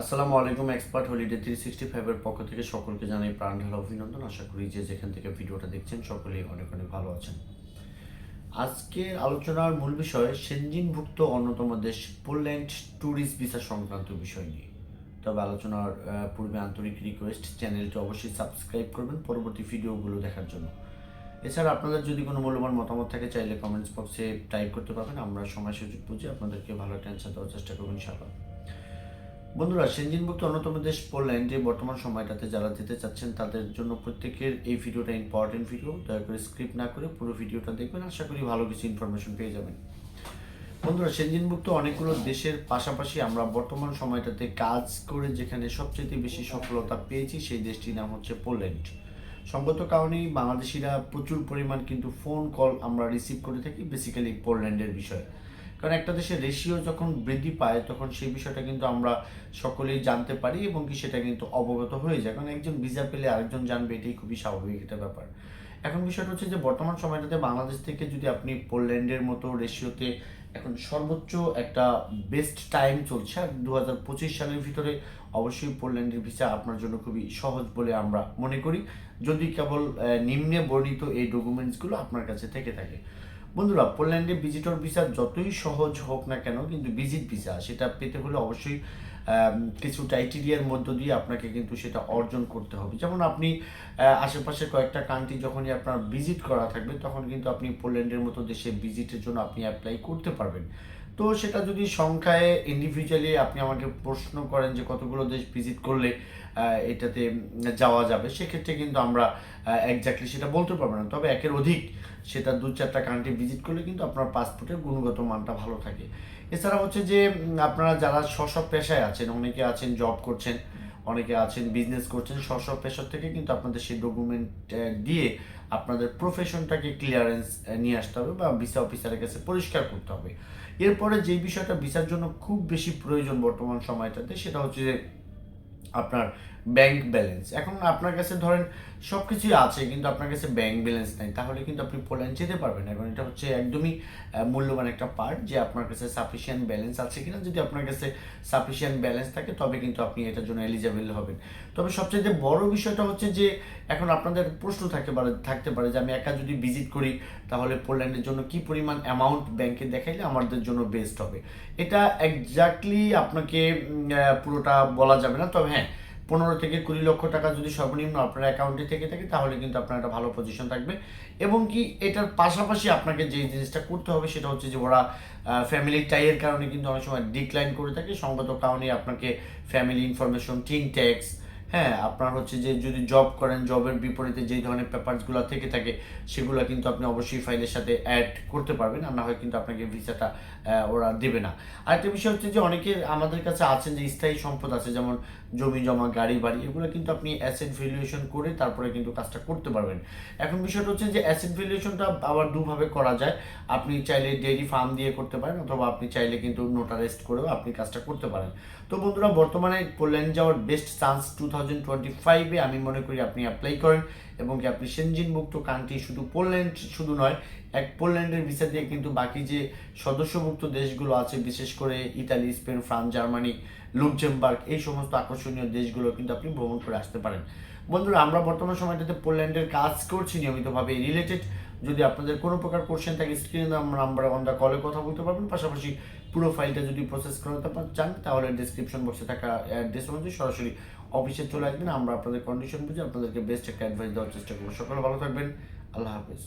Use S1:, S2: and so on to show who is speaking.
S1: আসসালামু আলাইকুম, expert holiday three sixty ফাইভের পক্ষ থেকে সকলকে জানাই প্রাণ ঢালা অভিনন্দন। আশা করি যে যেখান থেকে ভিডিওটা দেখছেন সকলেই অনেক অনেক ভালো আছেন। আজকের আলোচনার মূল বিষয়, সেনজিনভুক্ত অন্যতম দেশ পোল্যান্ড ট্যুরিস্ট ভিসা সংক্রান্ত বিষয় নিয়ে। তবে আলোচনার পূর্বে আন্তরিক রিকোয়েস্ট চ্যানেলটি অবশ্যই সাবস্ক্রাইব করবেন পরবর্তী ভিডিওগুলো দেখার জন্য। এছাড়া আপনাদের যদি কোনো মূল্যবান মতামত থাকে, চাইলে কমেন্টস বক্সে টাইপ করতে পারবেন। আমরা সময় সুযোগ বুঝে আপনাদেরকে ভালো একটা অ্যান্সার দেওয়ার চেষ্টা করব, ইনশাআল্লাহ। বন্ধুরা সেনজিনভুক্ত অন্যতম দেশ পোল্যান্ডে বর্তমান সময়টাতে যারা যেতে চাচ্ছেন, তাদের জন্য প্রত্যেকের এই ভিডিওটা ইম্পর্টেন্ট ভিডিও দয়া করে স্ক্রিপ্ট না করে পুরো ভিডিওটা দেখবেন। আশা করি ভালো কিছু ইনফরমেশন পেয়ে যাবেন। বন্ধুরা সেনজিনভুক্ত অনেকগুলো দেশের পাশাপাশি আমরা বর্তমান সময়টাতে কাজ করে যেখানে সবচেয়ে বেশি সফলতা পেয়েছি, সেই দেশটির নাম হচ্ছে পোল্যান্ড। সঙ্গত কারণেই বাংলাদেশিরা প্রচুর পরিমাণ কিন্তু ফোন কল আমরা রিসিভ করে থাকি বেসিক্যালি পোল্যান্ডের বিষয়ে। কারণ একটা দেশের রেশিও যখন বৃদ্ধি পায়, তখন সেই বিষয়টা কিন্তু আমরা সকলেই জানতে পারি এবং কি সেটা কিন্তু অবগত হয়ে যায়। কারণ একজন ভিসা পেলে আরেকজন জানবে, এটাই খুবই স্বাভাবিক একটা ব্যাপার। এখন বিষয়টা হচ্ছে যে, বর্তমান সময়টাতে বাংলাদেশ থেকে যদি আপনি পোল্যান্ডের মতো রেশিওতে এখন সর্বোচ্চ একটা বেস্ট টাইম চলছে, আর দু হাজার পঁচিশ সালের ভিতরে অবশ্যই পোল্যান্ডের ভিসা আপনার জন্য খুবই সহজ বলে আমরা মনে করি। যদি কেবল নিম্নে বর্ণিত এই ডকুমেন্টসগুলো আপনার কাছে থেকে থাকে। বন্ধুরা, পোল্যান্ডে ভিজিটর ভিসা যতই সহজ হোক না কেন, কিন্তু ভিজিট ভিসা সেটা পেতে হলে অবশ্যই কিছু ক্রাইটেরিয়ার মধ্য দিয়ে আপনাকে কিন্তু সেটা অর্জন করতে হবে। যেমন আপনি আশেপাশে কয়েকটা কান্ট্রি যখনই আপনার ভিজিট করা থাকবে, তখন কিন্তু আপনি পোল্যান্ডের মতো দেশে ভিজিটের জন্য আপনি অ্যাপ্লাই করতে পারবেন। তো সেটা যদি সংখ্যায় ইন্ডিভিজুয়ালি আপনি আমাকে প্রশ্ন করেন যে কতগুলো দেশ ভিজিট করলে এটাতে যাওয়া যাবে, সেক্ষেত্রে কিন্তু আমরা একজাক্টলি সেটা বলতে পারব না। তবে একের অধিক সেটা দু চারটা কান্ট্রি ভিজিট করলে কিন্তু আপনার পাসপোর্টের গুণগত মানটা ভালো থাকে। এছাড়া হচ্ছে যে আপনারা যারা সশব স্ব পেশায় আছেন, অনেকে আছেন জব করছেন অনেকে আছেন বিজনেস করছেন স্ব পেশার থেকে কিন্তু আপনাদের সেই ডকুমেন্ট দিয়ে আপনাদের প্রফেশনটাকে ক্লিয়ারেন্স নিয়ে আসতে হবে বা ভিসা অফিসারের কাছে পরিষ্কার করতে হবে। এরপরে যে বিষয়টা ভিসার জন্য খুব বেশি প্রয়োজন বর্তমান সময়টাতে, সেটা হচ্ছে যে আপনার ব্যাংক ব্যালেন্স এখন আপনার কাছে ধরেন সব কিছুই আছে, কিন্তু আপনার কাছে ব্যাংক ব্যালেন্স নাই, তাহলে কিন্তু আপনি পোল্যান্ড যেতে পারবেন এখন এটা হচ্ছে একদমই মূল্যবান একটা পার্ট যে আপনার কাছে সাফিসিয়েন্ট ব্যালেন্স আছে কিনা। যদি আপনার কাছে সাফিসিয়েন্ট ব্যালেন্স থাকে, তবে কিন্তু আপনি এটার জন্য এলিজিবল হবেন। তবে সবচেয়ে বড় বিষয়টা হচ্ছে যে, এখন আপনাদের প্রশ্ন থাকতে পারে থাকতে পারে যে, আমি একা যদি ভিজিট করি, তাহলে পোল্যান্ডের জন্য কি পরিমাণ অ্যামাউন্ট ব্যাংকে দেখাইলে আমাদের জন্য বেস্ট হবে? এটা এক্স্যাক্টলি আপনাকে পুরোটা বলা যাবে না। তবে হ্যাঁ পনেরো থেকে কুড়ি লক্ষ টাকা যদি সর্বনিম্ন আপনার অ্যাকাউন্টে থেকে থাকে, তাহলে কিন্তু আপনার একটা ভালো পজিশন থাকবে। এবং কি এটার পাশাপাশি আপনাকে যে জিনিসটা করতে হবে, সেটা হচ্ছে যে ওরা ফ্যামিলি টাইয়ের কারণে কিন্তু অনেক সময় ডিক্লাইন করে থাকে। সংগত কারণে আপনাকে ফ্যামিলি ইনফরমেশন টিন ট্যাক্স হ্যাঁ আপনার হচ্ছে যে যদি জব করেন জবের বিপরীতে যেই ধরনের পেপারসগুলো থেকে থাকে, সেগুলো কিন্তু আপনি অবশ্যই ফাইলের সাথে অ্যাড করতে পারবেন আর না হয় কিন্তু আপনাকে ভিসাটা ওরা দেবে না। আরেকটা বিষয় হচ্ছে যে অনেকে আমাদের কাছে আছেন যে স্থায়ী সম্পদ আছে, যেমন জমি জমা, গাড়ি বাড়ি, এগুলো কিন্তু আপনি অ্যাসেট ভ্যালুয়েশন করে তারপরে কিন্তু কাজটা করতে পারবেন। এখন বিষয়টা হচ্ছে যে অ্যাসেট ভ্যালুয়েশনটা আবার দুভাবে করা যায়। আপনি চাইলে ডেইরি ফার্ম দিয়ে করতে পারেন, অথবা আপনি চাইলে কিন্তু নোটারেস্ট করেও আপনি কাজটা করতে পারেন। তো বন্ধুরা, বর্তমানে পোল্যান্ড যাওয়ার best chance two thousand twenty ফাইভে আমি মনে করি আপনি অ্যাপ্লাই করেন এবং কি আপনি কান্ট্রি শুধু পোল্যান্ড শুধু নয়, এক পোল্যান্ডের ভিসা দিয়ে কিন্তু বাকি যে সদস্যভুক্ত দেশগুলো আছে, বিশেষ করে Italy Spain France Germany Luxembourg এই সমস্ত আকর্ষণীয় দেশগুলো কিন্তু আপনি ভ্রমণ করে আসতে পারেন। বন্ধুরা, আমরা বর্তমান সময়টাতে পোল্যান্ডের কাজ করছি নিয়মিতভাবে রিলেটেড যদি আপনাদের কোনো প্রকার কোশ্চেন থাকে স্ক্রিনে নাম্বার অন দ্য কলে কথা বলতে পারবেন। পাশাপাশি পুরো ফাইলটা যদি প্রসেস করাতে চান, তাহলে ডিসক্রিপশন বক্সে থাকা অ্যাড্রেস অনুযায়ী সরাসরি অফিসে চলে আসবেন। আমরা আপনাদের কন্ডিশন বুঝে আপনাদেরকে বেস্ট একটা অ্যাডভাইস দেওয়ার চেষ্টা করব। সকলে ভালো থাকবেন। আল্লাহ হাফেজ।